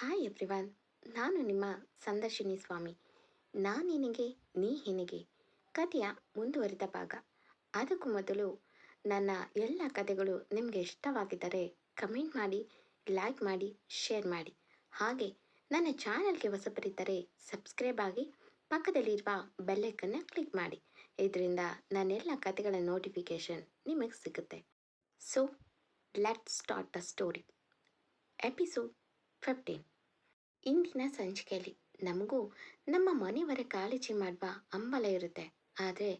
Hi everyone. ನಾನು ನಿಮ್ಮ ಸಂದರ್ಶಿನಿ ಸ್ವಾಮಿ. ನಾನಿನಿಗೆ ನೀ ಹೆನಿಗೆ ಕಥೆಯ ಮುಂದುವರಿದ ಭಾಗ. ಅದಕ್ಕೂ ಮೊದಲು ನನ್ನ ಎಲ್ಲ ಕಥೆಗಳು ನಿಮಗೆ ಇಷ್ಟವಾಗಿದ್ದರೆ ಕಮೆಂಟ್ ಮಾಡಿ, ಲೈಕ್ ಮಾಡಿ, ಶೇರ್ ಮಾಡಿ. ಹಾಗೆ ನನ್ನ ಚಾನಲ್ಗೆ ಹೊಸಬರಿದ್ದರೆ ಸಬ್ಸ್ಕ್ರೈಬ್ ಆಗಿ ಪಕ್ಕದಲ್ಲಿರುವ ಬೆಲ್ಲೈಕನ್ನು ಕ್ಲಿಕ್ ಮಾಡಿ. ಇದರಿಂದ ನನ್ನೆಲ್ಲ ಕಥೆಗಳ ನೋಟಿಫಿಕೇಷನ್ ನಿಮಗೆ ಸಿಗುತ್ತೆ. So let start the story episode fifteen ಇಂದಿನ ಸಂಚಿಕೆಯಲ್ಲಿ ನಮಗೂ ನಮ್ಮ ಮನೆಯವರ ಕಾಳಜಿ ಮಾಡುವ ಹಂಬಲ ಇರುತ್ತೆ. ಆದರೆ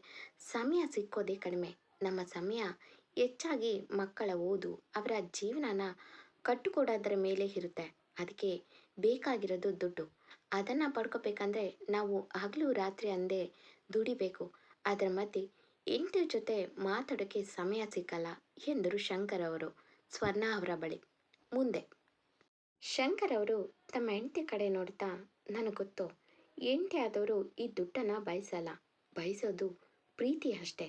ಸಮಯ ಸಿಕ್ಕೋದೇ ಕಡಿಮೆ. ನಮ್ಮ ಸಮಯ ಹೆಚ್ಚಾಗಿ ಮಕ್ಕಳ ಓದು, ಅವರ ಜೀವನನ ಕಟ್ಟುಕೊಡೋದ್ರ ಮೇಲೆ ಇರುತ್ತೆ. ಅದಕ್ಕೆ ಬೇಕಾಗಿರೋದು ದುಡ್ಡು. ಅದನ್ನು ಪಡ್ಕೋಬೇಕಂದ್ರೆ ನಾವು ಹಗಲು ರಾತ್ರಿ ಅಂದೇ ದುಡಿಬೇಕು. ಅದರ ಮಧ್ಯೆ ಎಂಟು ಜೊತೆ ಮಾತಾಡೋಕ್ಕೆ ಸಮಯ ಸಿಕ್ಕಲ್ಲ ಎಂದರು ಶಂಕರ್ ಅವರು, ಸ್ವರ್ಣ ಅವರ ಬಳಿ. ಮುಂದೆ. ಶಂಕರ್ ಅವರು ತಮ್ಮ ಹೆಂಡತಿ ಕಡೆ ನೋಡ್ತಾ, ನನಗೆ ಗೊತ್ತು, ಹೆಂಡತಿ ಆದವರು ಈ ದುಡ್ಡನ್ನು ಬಯಸಲ್ಲ. ಬಯಸೋದು ಪ್ರೀತಿ ಅಷ್ಟೇ.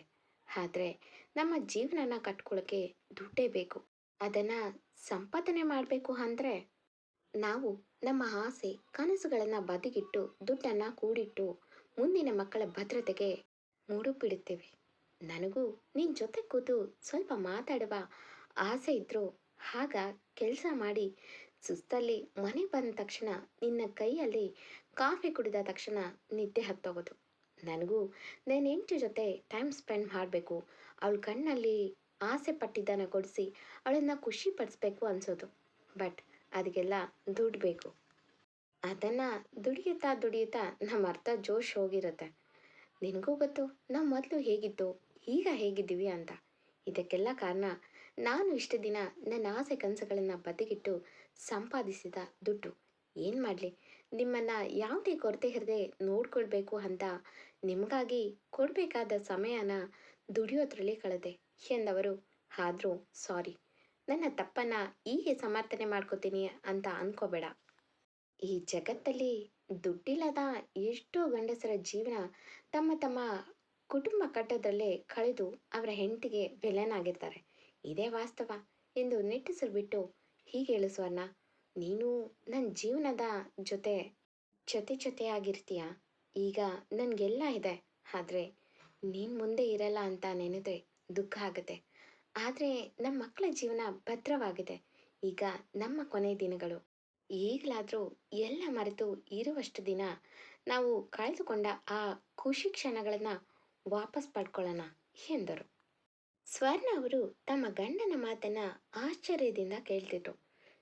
ಆದರೆ ನಮ್ಮ ಜೀವನನ ಕಟ್ಕೊಳ್ಳೋಕ್ಕೆ ದುಡ್ಡೇ ಬೇಕು. ಅದನ್ನು ಸಂಪಾದನೆ ಮಾಡಬೇಕು ಅಂದರೆ ನಾವು ನಮ್ಮ ಆಸೆ, ಕನಸುಗಳನ್ನು ಬದಿಗಿಟ್ಟು, ದುಡ್ಡನ್ನು ಕೂಡಿಟ್ಟು ಮುಂದಿನ ಮಕ್ಕಳ ಭದ್ರತೆಗೆ ಮೂಡುಪಿಡುತ್ತೇವೆ ನನಗೂ ನಿನ್ನ ಜೊತೆ ಕೂತು ಸ್ವಲ್ಪ ಮಾತಾಡುವ ಆಸೆ ಇದ್ದರೂ ಆಗ ಕೆಲಸ ಮಾಡಿ ಸುಸ್ತಲ್ಲಿ ಮನೆ ಬಂದ ತಕ್ಷಣ ನಿನ್ನ ಕೈಯಲ್ಲಿ ಕಾಫಿ ಕುಡಿದ ತಕ್ಷಣ ನಿದ್ದೆ ಹತ್ತೋಗೋದು. ನನಗೂ ನನ್ನ ಹೆಂಡತಿ ಜೊತೆ ಟೈಮ್ ಸ್ಪೆಂಡ್ ಮಾಡಬೇಕು. ಅವಳ ಕಣ್ಣಲ್ಲಿ ಆಸೆ ಪಟ್ಟಿದ್ದನ್ನು ಕೊಡಿಸಿ ಅವಳನ್ನು ಖುಷಿ ಪಡಿಸ್ಬೇಕು ಅನಿಸೋದು. ಬಟ್ ಅದಕ್ಕೆಲ್ಲ ದುಡ್ಡು ಬೇಕು. ಅದನ್ನು ದುಡಿಯುತ್ತಾ ದುಡಿಯುತ್ತಾ ನಮ್ಮ ಅರ್ಥ ಜೋಶ್ ಹೋಗಿರುತ್ತೆ. ನಿನಗೂ ಗೊತ್ತು, ನಾವು ಮೊದಲು ಹೇಗಿತ್ತು ಈಗ ಹೇಗಿದ್ದೀವಿ ಅಂತ. ಇದಕ್ಕೆಲ್ಲ ಕಾರಣ ನಾನು ಇಷ್ಟು ದಿನ ನನ್ನ ಆಸೆ ಕನಸುಗಳನ್ನು ಬದಿಗಿಟ್ಟು ಸಂಪಾದಿಸಿದ ದುಡ್ಡು. ಏನು ಮಾಡಲಿ? ನಿಮ್ಮನ್ನು ಯಾವುದೇ ಕೊರತೆ ಇರದೆ ನೋಡ್ಕೊಳ್ಬೇಕು ಅಂತ ನಿಮಗಾಗಿ ಕೊಡಬೇಕಾದ ಸಮಯನ ದುಡಿಯೋದ್ರಲ್ಲಿ ಕಳೆದೆ ಎಂದವರು ಆದರೂ ಸಾರಿ. ನನ್ನ ತಪ್ಪನ್ನು ಹೀಗೆ ಸಮರ್ಥನೆ ಮಾಡ್ಕೋತೀನಿ ಅಂತ ಅನ್ಕೋಬೇಡ. ಈ ಜಗತ್ತಲ್ಲಿ ದುಡ್ಡಿಲ್ಲದ ಎಷ್ಟೋ ಗಂಡಸರ ಜೀವನ ತಮ್ಮ ತಮ್ಮ ಕುಟುಂಬ ಕಟ್ಟೋದ್ರಲ್ಲೇ ಕಳೆದು ಅವರ ಹೆಂಡತಿಗೆ ಬೆಲೆನಾಗಿರ್ತಾರೆ ಇದೇ ವಾಸ್ತವ ಎಂದು ನಿಟ್ಟುಸಿರು ಬಿಟ್ಟು ಹೀಗೆ ಹೇಳು ಸ್ವರ್ಣ. ನೀನು ನನ್ನ ಜೀವನದ ಜೊತೆ ಜೊತೆ ಜೊತೆಯಾಗಿರ್ತೀಯ ಈಗ ನನಗೆಲ್ಲ ಇದೆ. ಆದರೆ ನೀನು ಮುಂದೆ ಇರಲ್ಲ ಅಂತ ನೆನೆದ್ರೆ ದುಃಖ ಆಗುತ್ತೆ. ಆದರೆ ನಮ್ಮ ಮಕ್ಕಳ ಜೀವನ ಭದ್ರವಾಗಿದೆ. ಈಗ ನಮ್ಮ ಕೊನೆ ದಿನಗಳು. ಈಗಲಾದರೂ ಎಲ್ಲ ಮರೆತು ಇರುವಷ್ಟು ದಿನ ನಾವು ಕಳೆದುಕೊಂಡ ಆ ಖುಷಿ ಕ್ಷಣಗಳನ್ನು ವಾಪಸ್ ಪಡ್ಕೊಳ್ಳೋಣ ಎಂದರು. ಸ್ವರ್ಣ ಅವರು ತಮ್ಮ ಗಂಡನ ಮಾತನ್ನ ಆಶ್ಚರ್ಯದಿಂದ ಕೇಳ್ತಿದ್ರು.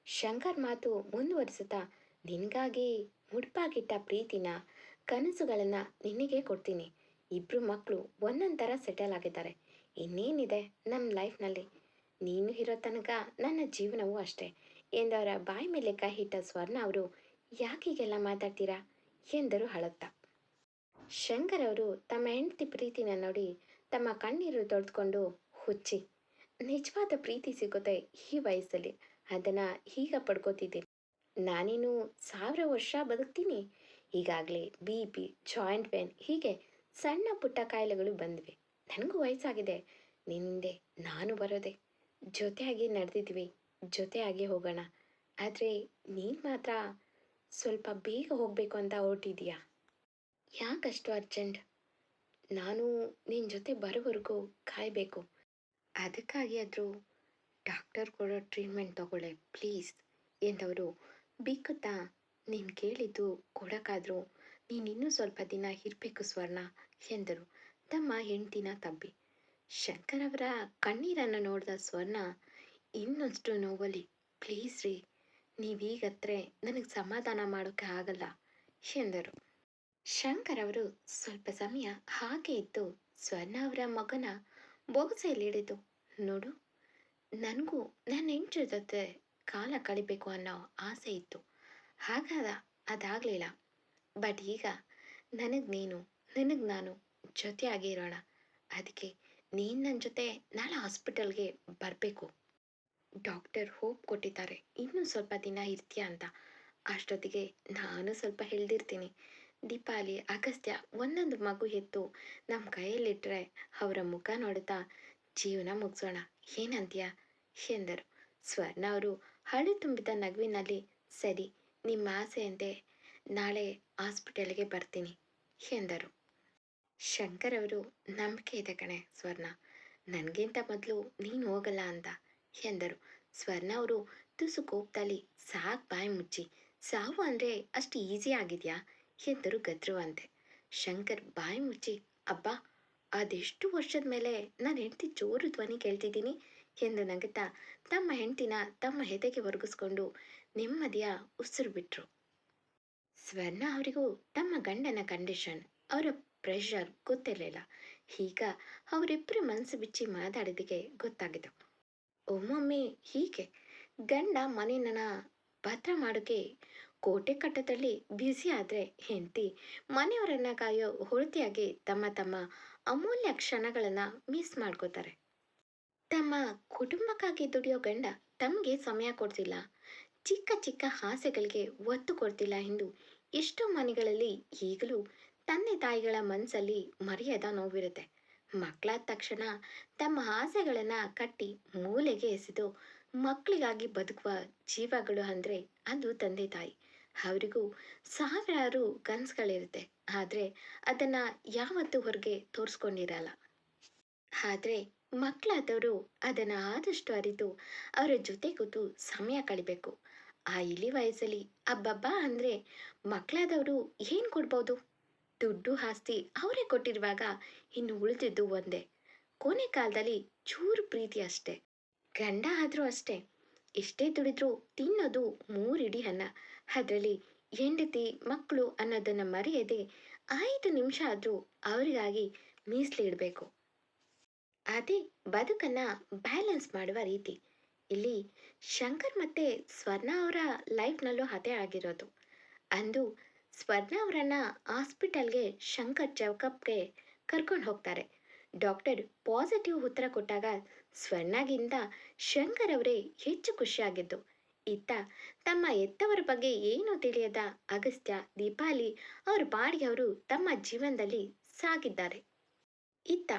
ಶಂಕರ್ ಮಾತು ಮುಂದುವರಿಸುತ್ತಾ, ನಿನಗಾಗಿ ಮುಡ್ಪಾಗಿಟ್ಟ ಪ್ರೀತಿನ ಕನಸುಗಳನ್ನು ನಿನಗೆ ಕೊಡ್ತೀನಿ. ಇಬ್ಬರು ಮಕ್ಕಳು ಒಂದೊಂದು ಸೆಟಲ್ ಆಗಿದ್ದಾರೆ. ಇನ್ನೇನಿದೆ ನಮ್ಮ ಲೈಫ್ನಲ್ಲಿ ನೀನು ಇರೋ ತನಕ ನನ್ನ ಜೀವನವೂ ಅಷ್ಟೇ. ಎಂದವರ ಬಾಯಿ ಮೇಲೆ ಕೈ ಇಟ್ಟ ಸ್ವರ್ಣ ಅವರು, ಯಾಕೀಗೆಲ್ಲ ಮಾತಾಡ್ತೀರಾ? ಎಂದರು ಹಳತ್ತಾ ಶಂಕರ್ ಅವರು ತಮ್ಮ ಹೆಂಡತಿ ಪ್ರೀತಿನ ನೋಡಿ ತಮ್ಮ ಕಣ್ಣೀರು ತೊಳೆದುಕೊಂಡು ಹುಚ್ಚಿ. ನಿಜವಾದ ಪ್ರೀತಿ ಸಿಗುತ್ತೆ ಈ ವಯಸ್ಸಲ್ಲಿ. ಅದನ್ನು ಈಗ ಪಡ್ಕೋತಿದ್ದೀನಿ ನಾನೇನು ಸಾವಿರ ವರ್ಷ ಬದುಕ್ತೀನಿ. ಈಗಾಗಲೇ ಬಿ ಪಿ, ಜಾಯಿಂಟ್ ಪೇನ್ ಹೀಗೆ ಸಣ್ಣ ಪುಟ್ಟ ಕಾಯಿಲೆಗಳು ಬಂದಿವೆ. ನನಗೂ ವಯಸ್ಸಾಗಿದೆ. ನಿನ್ನಿಂದೆ ನಾನು ಬರೋದೆ. ಜೊತೆಯಾಗಿ ನಡೆದಿದ್ವಿ ಜೊತೆಯಾಗಿ ಹೋಗೋಣ. ಆದರೆ ನೀನು ಮಾತ್ರ ಸ್ವಲ್ಪ ಬೇಗ ಹೋಗಬೇಕು ಅಂತ ಹೊರಟಿದೀಯಾ ಯಾಕಷ್ಟು ಅರ್ಜೆಂಟ್? ನಾನು ನಿನ್ನ ಜೊತೆ ಬರೋವರೆಗೂ ಕಾಯಬೇಕು. ಅದಕ್ಕಾಗಿ ಆದರೂ ಡಾಕ್ಟರ್ ಕೊಡೋ ಟ್ರೀಟ್ಮೆಂಟ್ ತಗೊಳ್ಳೆ ಪ್ಲೀಸ್ ಎಂದವರು ಬಿಕ್ಕುತ್ತಾ ನೀನು ಕೇಳಿದ್ದು ಕೊಡೋಕ್ಕಾದರೂ ನೀನು ಇನ್ನೂ ಸ್ವಲ್ಪ ದಿನ ಇರಬೇಕು ಸ್ವರ್ಣ ಎಂದರು. ತಮ್ಮ ಹೆಂಡ್ತಿನ ತಬ್ಬಿ. ಶಂಕರ್ ಅವರ ಕಣ್ಣೀರನ್ನು ನೋಡಿದ ಸ್ವರ್ಣ ಇನ್ನಷ್ಟು ನೋವಲ್ಲಿ ಪ್ಲೀಸ್ ರೀ, ನೀವೀಗತ್ರೆ ನನಗೆ ಸಮಾಧಾನ ಮಾಡೋಕ್ಕೆ ಆಗಲ್ಲ ಎಂದರು. ಶಂಕರ್ ಅವರು ಸ್ವಲ್ಪ ಸಮಯ ಹಾಗೆ ಇದ್ದು ಸ್ವರ್ಣ ಅವರ ಮಗನ ಬೊಗಸೆಯಲ್ಲಿಡಿದು ನೋಡು, ನನಗೂ ನನ್ನ ಹೆಂಡ್ರ ಜೊತೆ ಕಾಲ ಕಳಿಬೇಕು ಅನ್ನೋ ಆಸೆ ಇತ್ತು. ಹಾಗಾದ ಅದಾಗಲಿಲ್ಲ. ಬಟ್ ಈಗ ನನಗೆ ನೀನು, ನನಗೆ ನಾನು ಜೊತೆಯಾಗಿ ಇರೋಣ. ಅದಕ್ಕೆ ನೀನು ನನ್ನ ಜೊತೆ ನಾಳೆ ಹಾಸ್ಪಿಟಲ್ಗೆ ಬರಬೇಕು. ಡಾಕ್ಟರ್ ಹೋಪ್ ಕೊಟ್ಟಿದ್ದಾರೆ, ಇನ್ನೂ ಸ್ವಲ್ಪ ದಿನ ಇರ್ತೀಯ ಅಂತ. ಅಷ್ಟೊತ್ತಿಗೆ ನಾನು ಸ್ವಲ್ಪ ಹೇಳ್ದಿರ್ತೀನಿ. ದೀಪಾಲಿ ಅಗಸ್ತ್ಯ ಒಂದೊಂದು ಮಗು ಎತ್ತು ನಮ್ಮ ಕೈಯಲ್ಲಿಟ್ಟರೆ ಅವರ ಮುಖ ನೋಡುತ್ತಾ, ಜೀವನ ಮುಗಿಸೋಣ, ಏನಂತೀಯ? ಎಂದರು. ಸ್ವರ್ಣ ಅವರು ಹಳಿ ತುಂಬಿದ ನಗುವಿನಲ್ಲಿ, ಸರಿ ನಿಮ್ಮ ಆಸೆಯಂತೆ ನಾಳೆ ಹಾಸ್ಪಿಟಲ್ಗೆ ಬರ್ತೀನಿ, ಎಂದರು. ಶಂಕರ್ ಅವರು, ನಂಬಿಕೆ ಇದೆ ಕಣೆ ಸ್ವರ್ಣ, ನನಗಿಂತ ಮೊದಲು ನೀನು ಹೋಗಲ್ಲ ಅಂತ, ಎಂದರು. ಸ್ವರ್ಣ ಅವರು, ತುಸು ಕೋಪದಲ್ಲಿ ಸಾಕು ಬಾಯಿ ಮುಚ್ಚಿ, ಸಾವು ಅಂದರೆ ಅಷ್ಟು ಈಸಿ ಆಗಿದೆಯಾ? ಎಂದರು ಗದ್ರುವಂತೆ. ಶಂಕರ್ ಬಾಯಿ ಮುಚ್ಚಿ, ಅಬ್ಬಾ, ಅದೆಷ್ಟು ವರ್ಷದ ಮೇಲೆ ನಾನು ಹೆಂಡತಿ ಜೋರು ಧ್ವನಿ ಕೇಳ್ತಿದ್ದೀನಿ ಎಂದು ನಗುತ್ತಾ ತಮ್ಮ ಹೆಂಡತಿನ ತಮ್ಮ ಹೆದೆಗೆ ಒರಗಿಸ್ಕೊಂಡು ನೆಮ್ಮದಿಯ ಉಸಿರು ಬಿಟ್ರು. ಸ್ವರ್ಣ ಅವರಿಗೂ ತಮ್ಮ ಗಂಡನ ಕಂಡೀಷನ್, ಅವರ ಪ್ರೆಷರ್ ಗೊತ್ತಿರಲಿಲ್ಲ. ಈಗ ಅವರಿಬ್ಬರು ಮನಸ್ಸು ಬಿಚ್ಚಿ ಮಾತಾಡಿದಕ್ಕೆ ಗೊತ್ತಾಗಿದ್ದು. ಒಮ್ಮೊಮ್ಮೆ ಹೀಗೆ ಗಂಡ ಮನೆಯನ್ನ ಭದ್ರ ಮಾಡೋಕ್ಕೆ ಕೋಟೆ ಕಟ್ಟದಲ್ಲಿ ಬ್ಯುಸಿ ಆದರೆ ಹೆಂಡತಿ. ಮನೆಯವರನ್ನ ಕಾಯೋ ಹೊರತಿಯಾಗಿ ತಮ್ಮ ತಮ್ಮ ಅಮೂಲ್ಯ ಕ್ಷಣಗಳನ್ನು ಮಿಸ್ ಮಾಡ್ಕೋತಾರೆ. ತಮ್ಮ ಕುಟುಂಬಕ್ಕಾಗಿ ದುಡಿಯೋ ಗಂಡ ತಮಗೆ ಸಮಯ ಕೊಡ್ತಿಲ್ಲ. ಚಿಕ್ಕ ಚಿಕ್ಕ ಹಾಸೆಗಳಿಗೆ ಒತ್ತು ಕೊಡ್ತಿಲ್ಲ ಎಂದು ಎಷ್ಟೋ ಮನೆಗಳಲ್ಲಿ ಈಗಲೂ ತಂದೆ ತಾಯಿಗಳ ಮನಸ್ಸಲ್ಲಿ ಮರ್ಯಾದ ನೋವಿರುತ್ತೆ. ಮಕ್ಕಳಾದ ತಕ್ಷಣ ತಮ್ಮ ಆಸೆಗಳನ್ನು ಕಟ್ಟಿ ಮೂಲೆಗೆ ಎಸೆದು ಮಕ್ಕಳಿಗಾಗಿ ಬದುಕುವ ಜೀವಗಳು ಅಂದರೆ ಅದು ತಂದೆ ತಾಯಿ. ಅವರಿಗೂ ಸಾವಿರಾರು ಕನಸುಗಳಿರುತ್ತೆ ಆದರೆ ಅದನ್ನು ಯಾವತ್ತೂ ಹೊರಗೆ ತೋರಿಸ್ಕೊಂಡಿರಲ್ಲ. ಆದರೆ ಮಕ್ಕಳಾದವರು ಅದನ್ನು ಆದಷ್ಟು ಅರಿತು ಅವರ ಜೊತೆ ಕೂತು ಸಮಯ ಕಳಿಬೇಕು. ಆ ಇಳಿ ವಯಸ್ಸಲ್ಲಿ ಅಬ್ಬಬ್ಬಾ ಅಂದರೆ ಮಕ್ಕಳಾದವರು ಏನು ಕೊಡ್ಬೋದು? ದುಡ್ಡು ಆಸ್ತಿ ಅವರೇ ಕೊಟ್ಟಿರುವಾಗ ಇನ್ನು ಉಳಿದಿದ್ದು ಒಂದೇ. ಕೊನೆ ಕಾಲದಲ್ಲಿ ಚೂರು ಪ್ರೀತಿ ಅಷ್ಟೇ. ಗಂಡ ಆದರೂ ಅಷ್ಟೇ. ಎಷ್ಟೇ ದುಡಿದ್ರೂ ತಿನ್ನೋದು ಮೂರಿಡಿ ಅನ್ನ. ಅದರಲ್ಲಿ ಹೆಂಡತಿ ಮಕ್ಕಳು ಅನ್ನೋದನ್ನು ಮರೆಯದೆ ಐದು ನಿಮಿಷ ಆದರೂ ಅವರಿಗಾಗಿ ಮೀಸಲಿಡಬೇಕು ಅದೇ ಬದುಕನ್ನು ಬ್ಯಾಲೆನ್ಸ್ ಮಾಡುವ ರೀತಿ. ಇಲ್ಲಿ ಶಂಕರ್ ಮತ್ತೆ ಸ್ವರ್ಣ ಅವರ ಲೈಫ್ನಲ್ಲೂ ಅದೇ ಆಗಿರೋದು. ಅಂದು ಸ್ವರ್ಣ ಅವರನ್ನ ಹಾಸ್ಪಿಟಲ್ಗೆ ಶಂಕರ್ ಚೌಕಪ್ಗೆ ಕರ್ಕೊಂಡು ಹೋಗ್ತಾರೆ. ಡಾಕ್ಟರ್ ಪಾಸಿಟಿವ್ ಉತ್ತರ ಕೊಟ್ಟಾಗ ಸ್ವರ್ಣಗಿಂತ ಶಂಕರವರೇ ಹೆಚ್ಚು ಖುಷಿಯಾಗಿದ್ದು. ಇತ್ತ ತಮ್ಮ ಎತ್ತವರ ಬಗ್ಗೆ ಏನೂ ತಿಳಿಯದ ಅಗಸ್ತ್ಯ, ದೀಪಾಲಿ ಅವರ ಬಾಡಿಗೆ ಅವರು ತಮ್ಮ ಜೀವನದಲ್ಲಿ ಸಾಗಿದ್ದಾರೆ. ಇತ್ತ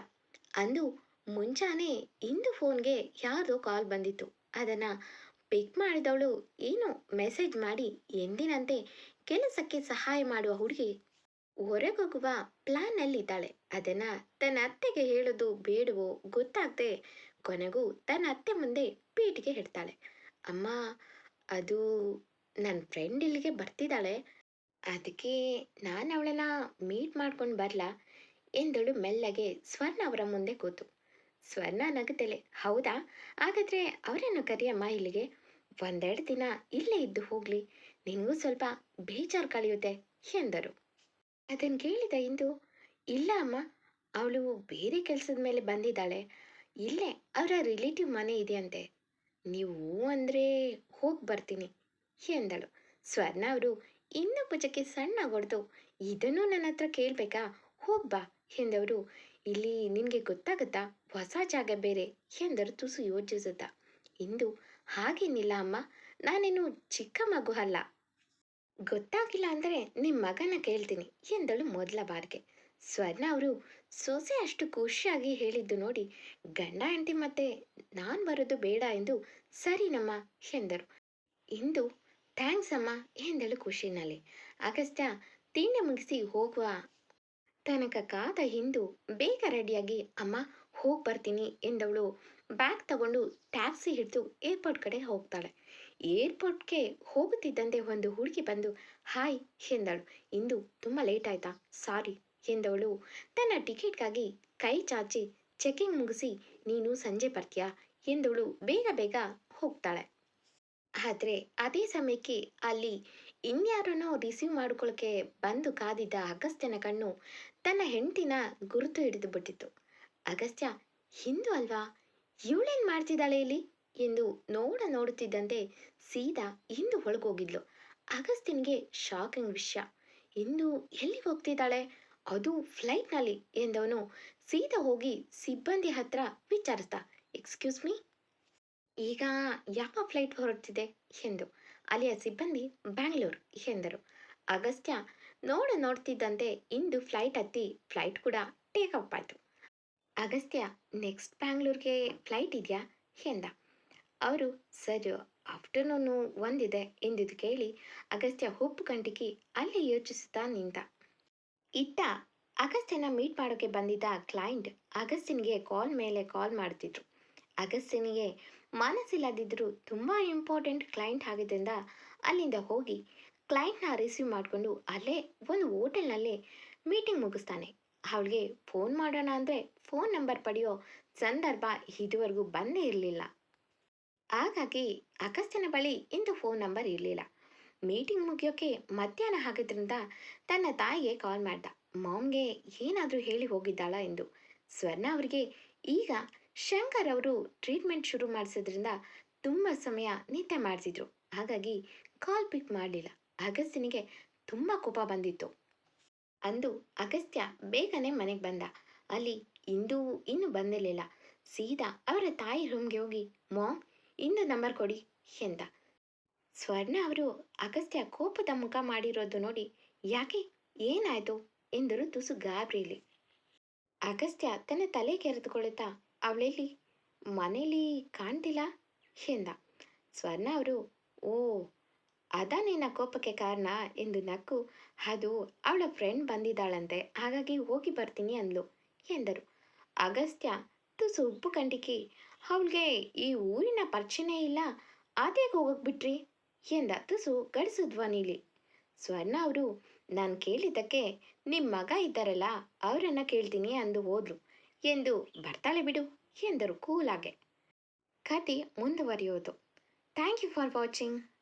ಅಂದು ಮುಂಜಾನೆ ಇಂದು ಫೋನ್ಗೆ ಯಾವುದೋ ಕಾಲ್ ಬಂದಿತ್ತು. ಅದನ್ನು ಪಿಕ್ ಮಾಡಿದವಳು ಏನು ಮೆಸೇಜ್ ಮಾಡಿ ಎಂದಿನಂತೆ ಕೆಲಸಕ್ಕೆ ಸಹಾಯ ಮಾಡುವ ಹುಡುಗಿ ಹೊರಗೋಗುವ ಪ್ಲಾನ್ನಲ್ಲಿದ್ದಾಳೆ ಅದನ್ನ ತನ್ನ ಅತ್ತೆಗೆ ಹೇಳೋದು ಬೇಡವೋ ಗೊತ್ತಾಗದೆ ಕೊನೆಗೂ ತನ್ನ ಅತ್ತೆ ಮುಂದೆ ಪೀಟಿಗೆ ಹಿಡ್ತಾಳೆ. ಅಮ್ಮ, ಅದು ನನ್ನ ಫ್ರೆಂಡ್ ಇಲ್ಲಿಗೆ ಬರ್ತಿದ್ದಾಳೆ. ಅದಕ್ಕೆ ನಾನು ಅವಳನ್ನ ಮೀಟ್ ಮಾಡ್ಕೊಂಡು ಬರಲಾ? ಎಂದಳು ಮೆಲ್ಲಗೆ ಸ್ವರ್ಣ ಅವರ ಮುಂದೆ ಕೂತು. ಸ್ವರ್ಣ ನಗುತ್ತಲೆ ಹೌದಾ? ಹಾಗಾದ್ರೆ ಅವರನ್ನು ಕರಿಯಮ್ಮ ಇಲ್ಲಿಗೆ. ಒಂದೆರಡು ದಿನ ಇಲ್ಲೇ ಇದ್ದು ಹೋಗ್ಲಿ. ನಿನಗೂ ಸ್ವಲ್ಪ ಬೇಜಾರು ಕಳೆಯುತ್ತೆ, ಎಂದರು. ಅದನ್ನು ಕೇಳಿದ ಇಂದು, ಇಲ್ಲ ಅಮ್ಮ, ಅವಳು ಬೇರೆ ಕೆಲಸದ ಮೇಲೆ ಬಂದಿದ್ದಾಳೆ. ಇಲ್ಲೇ, ಅವರ ರಿಲೇಟಿವ್ ಮನೆ ಇದೆಯಂತೆ. ನೀವು ಅಂದರೆ ಹೋಗಿ ಬರ್ತೀನಿ ಎಂದಳು ಸ್ವರ್ಣ ಅವರು, ಇನ್ನು ಭುಜಕ್ಕೆ ಸಣ್ಣ ಹೊಡೆದು, ಇದನ್ನು ನನ್ನ ಹತ್ರ ಕೇಳಬೇಕಾ? ಹೋಗ್ಬಾ ಎಂದವರು ಇಲ್ಲಿ ನಿನಗೆ ಗೊತ್ತಾಗುತ್ತಾ? ಹೊಸ ಜಾಗ ಬೇರೆ ಎಂದರು ತುಸು ಯೋಚಿಸುತ್ತ. ಇಂದು ಹಾಗೇನಿಲ್ಲ ಅಮ್ಮ ನಾನೇನು ಚಿಕ್ಕ ಮಗು ಅಲ್ಲ. ಗೊತ್ತಾಗಿಲ್ಲ ಅಂದರೆ ನಿಮ್ಮ ಮಗನ ಕೇಳ್ತೀನಿ ಎಂದಳು ಮೊದಲ ಬಾರಿಗೆ. ಸ್ವರ್ಣ ಅವರು ಸೊಸೆ ಅಷ್ಟು ಖುಷಿಯಾಗಿ ಹೇಳಿದ್ದು ನೋಡಿ, ಗಂಡ ಹೆಂಡತಿ ಮತ್ತೆ ನಾನು ಬರೋದು ಬೇಡ ಎಂದು ಸರಿನಮ್ಮ ಎಂದರು. ಇಂದು ಥ್ಯಾಂಕ್ಸ್ ಅಮ್ಮ ಎಂದಳು ಖುಷಿನಲ್ಲಿ. ಅಗಸ್ತ್ಯ ತಿಂಡಿ ಮುಗಿಸಿ ಹೋಗುವ ತನಕ ಕಾದ ಹಿಂದು ಬೇಗ ರೆಡಿಯಾಗಿ, ಅಮ್ಮ ಹೋಗಿ ಬರ್ತೀನಿ ಎಂದವಳು ಬ್ಯಾಗ್ ತಗೊಂಡು ಟ್ಯಾಕ್ಸಿ ಹಿಡಿದು ಏರ್ಪೋರ್ಟ್ ಕಡೆ ಹೋಗ್ತಾಳೆ. ಏರ್ಪೋರ್ಟ್ಗೆ ಹೋಗುತ್ತಿದ್ದಂತೆ ಒಂದು ಹುಡುಗಿ ಬಂದು, ಹಾಯ್, ಎಂದಳು. ಇಂದು ತುಂಬ ಲೇಟ್ ಆಯ್ತಾ? ಸಾರಿ. ಎಂದವಳು ತನ್ನ ಟಿಕೆಟ್ಗಾಗಿ ಕೈ ಚಾಚಿ ಚೆಕಿಂಗ್ ಮುಗಿಸಿ, ನೀನು ಸಂಜೆ ಬರ್ತೀಯಾ? ಎಂದವಳು ಬೇಗ ಬೇಗ ಹೋಗ್ತಾಳೆ. ಆದರೆ ಅದೇ ಸಮಯಕ್ಕೆ ಅಲ್ಲಿ ಇನ್ಯಾರನ್ನೋ ರಿಸೀವ್ ಮಾಡ್ಕೊಳ್ಳೋಕೆ ಬಂದು ಕಾದಿದ್ದ ಅಗಸ್ತ್ಯನ ಕಣ್ಣು ತನ್ನ ಹೆಂಡತಿನ ಗುರುತು ಹಿಡಿದು ಬಿಟ್ಟಿತ್ತು. ಅಗಸ್ತ್ಯ, ಹಿಂದೂ ಅಲ್ವಾ? ಇವಳೇನು ಮಾಡ್ತಿದ್ದಾಳೆ ಇಲ್ಲಿ? ಎಂದು ನೋಡ ನೋಡುತ್ತಿದ್ದಂತೆ ಸೀದಾ ಹಿಂದೂ ಒಳಗೋಗಿದ್ಲು. ಅಗಸ್ತ್ಯನ್ಗೆ ಶಾಕಿಂಗ್ ವಿಷಯ. ಇಂದು ಎಲ್ಲಿಗೆ ಹೋಗ್ತಿದ್ದಾಳೆ? ಅದು ಫ್ಲೈಟ್ನಲ್ಲಿ ಎಂದವನು ಸೀದಾ ಹೋಗಿ ಸಿಬ್ಬಂದಿ ಹತ್ರ ವಿಚಾರಿಸ್ದ. ಎಕ್ಸ್ಕ್ಯೂಸ್ ಮೀ ಈಗ ಯಾವ ಫ್ಲೈಟ್ ಹೊರಡ್ತಿದೆ? ಎಂದು. ಅಲ್ಲಿಯ ಸಿಬ್ಬಂದಿ, ಬ್ಯಾಂಗ್ಳೂರು, ಎಂದರು. ಅಗಸ್ತ್ಯ, ನೋಡ ನೋಡ್ತಿದ್ದಂತೆ ಇಂದು ಫ್ಲೈಟ್ ಹತ್ತಿ ಫ್ಲೈಟ್ ಕೂಡ ಟೇಕ್ ಅಪ್ ಆಯಿತು. ಅಗಸ್ತ್ಯ, ನೆಕ್ಸ್ಟ್ ಬ್ಯಾಂಗ್ಳೂರ್ಗೆ ಫ್ಲೈಟ್ ಇದೆಯಾ? ಎಂದ. ಅವರು, ಸರ್, ಆಫ್ಟರ್ನೂನು ಒಂದಿದೆ, ಎಂದಿದ್ದು ಕೇಳಿ ಅಗಸ್ತ್ಯ ಹುಪ್ಪು ಕಂಟಿಕಿ ಅಲ್ಲಿ ಯೋಚಿಸುತ್ತಾ ನಿಂತ ಇತ್ತ ಅಗಸ್ತ್ಯನ ಮೀಟ್ ಮಾಡೋಕ್ಕೆ ಬಂದಿದ್ದ ಕ್ಲೈಂಟ್ ಅಗಸ್ತಿನಿಗೆ ಕಾಲ್ ಮೇಲೆ ಕಾಲ್ ಮಾಡ್ತಿದ್ರು. ಅಗಸ್ತಿನಿಗೆ ಮನಸ್ಸಿಲ್ಲದಿದ್ದರೂ ತುಂಬ ಇಂಪಾರ್ಟೆಂಟ್ ಕ್ಲೈಂಟ್ ಆಗಿದ್ದರಿಂದ ಅಲ್ಲಿಂದ ಹೋಗಿ ಕ್ಲೈಂಟ್ನ ರಿಸೀವ್ ಮಾಡಿಕೊಂಡು ಅಲ್ಲೇ ಒಂದು ಹೋಟೆಲ್ನಲ್ಲೇ ಮೀಟಿಂಗ್ ಮುಗಿಸ್ತಾನೆ. ಅವಳಿಗೆ ಫೋನ್ ಮಾಡೋಣ ಅಂದರೆ ಫೋನ್ ನಂಬರ್ ಪಡೆಯೋ ಸಂದರ್ಭ ಇದುವರೆಗೂ ಬಂದೇ ಇರಲಿಲ್ಲ. ಹಾಗಾಗಿ ಅಗಸ್ತ್ಯನ ಬಳಿ ಇಂದು ಫೋನ್ ನಂಬರ್ ಇರಲಿಲ್ಲ. ಮೀಟಿಂಗ್ ಮುಗಿಯೋಕೆ ಮಧ್ಯಾಹ್ನ ಆಗಿದ್ರಿಂದ ತನ್ನ ತಾಯಿಗೆ ಕಾಲ್ ಮಾಡ್ದ. ಮಾಮ್ಗೆ ಏನಾದರೂ ಹೇಳಿ ಹೋಗಿದ್ದಾಳ? ಎಂದು. ಸ್ವರ್ಣ ಅವರಿಗೆ, ಈಗ ಶಂಕರ್ ಅವರು ಟ್ರೀಟ್ಮೆಂಟ್ ಶುರು ಮಾಡಿಸೋದ್ರಿಂದ ತುಂಬ ಸಮಯ ನಿದ್ದೆ ಮಾಡಿಸಿದ್ರು. ಹಾಗಾಗಿ ಕಾಲ್ ಪಿಕ್ ಮಾಡಲಿಲ್ಲ. ಅಗಸ್ತ್ಯನಿಗೆ ತುಂಬ ಕೋಪ ಬಂದಿತ್ತು. ಅಂದು ಅಗಸ್ತ್ಯ ಬೇಗನೆ ಮನೆಗೆ ಬಂದ. ಅಲ್ಲಿ ಇಂದು ಇನ್ನೂ ಬಂದಿರಲಿಲ್ಲ. ಸೀದಾ ಅವರ ತಾಯಿ ರೂಮ್ಗೆ ಹೋಗಿ, ಮಾಮ್ ಇಂದು ನಂಬರ್ ಕೊಡಿ, ಎಂದ. ಸ್ವರ್ಣ ಅವರು ಅಗಸ್ತ್ಯ ಕೋಪದ ಮುಖ ಮಾಡಿರೋದು ನೋಡಿ ಯಾಕೆ ಏನಾಯ್ತು ಎಂದರು ತುಸು ಗಾಬರಿಲಿ ಅಗಸ್ತ್ಯ ತನ್ನ ತಲೆ ಕೆರೆದುಕೊಳ್ಳುತ್ತಾ ಅವಳೆಲ್ಲಿ, ಮನೇಲಿ ಕಾಣ್ತಿಲ್ಲ ಎಂದ. ಸ್ವರ್ಣ ಅವರು, ಓ, ಅದ ನಿನ್ನ ಕೋಪಕ್ಕೆ ಕಾರಣ ಎಂದು ನಕ್ಕು. ಅದು ಅವಳ ಫ್ರೆಂಡ್ ಬಂದಿದ್ದಾಳಂತೆ, ಹಾಗಾಗಿ ಹೋಗಿ ಬರ್ತೀನಿ ಅಂದ್ಲು ಎಂದರು. ಅಗಸ್ತ್ಯ ತುಸು ಉಪ್ಪು ಕಂಡಿಕಿ ಅವಳಿಗೆ ಈ ಊರಿನ ಪರಿಚಯನೇ ಇಲ್ಲ ಅದೇಗೆ ಹೋಗೋಕೆ ಬಿಟ್ರಿ? ಎಂದ ತುಸು ಗಡಿಸು ಧ್ವನಿಲಿ ಸ್ವರ್ಣ ಅವರು, ನಾನು ಕೇಳಿದ್ದಕ್ಕೆ ನಿಮ್ಮ ಮಗ ಇದ್ದಾರಲ್ಲ, ಅವರನ್ನು ಕೇಳ್ತೀನಿ ಅಂದು ಹೋದ್ರು. ಎಂದು, ಬರ್ತಾಳೆ ಬಿಡು ಎಂದರು ಕೂಲಾಗೆ. ಕತೆ ಮುಂದುವರಿಯೋದು. Thank you for watching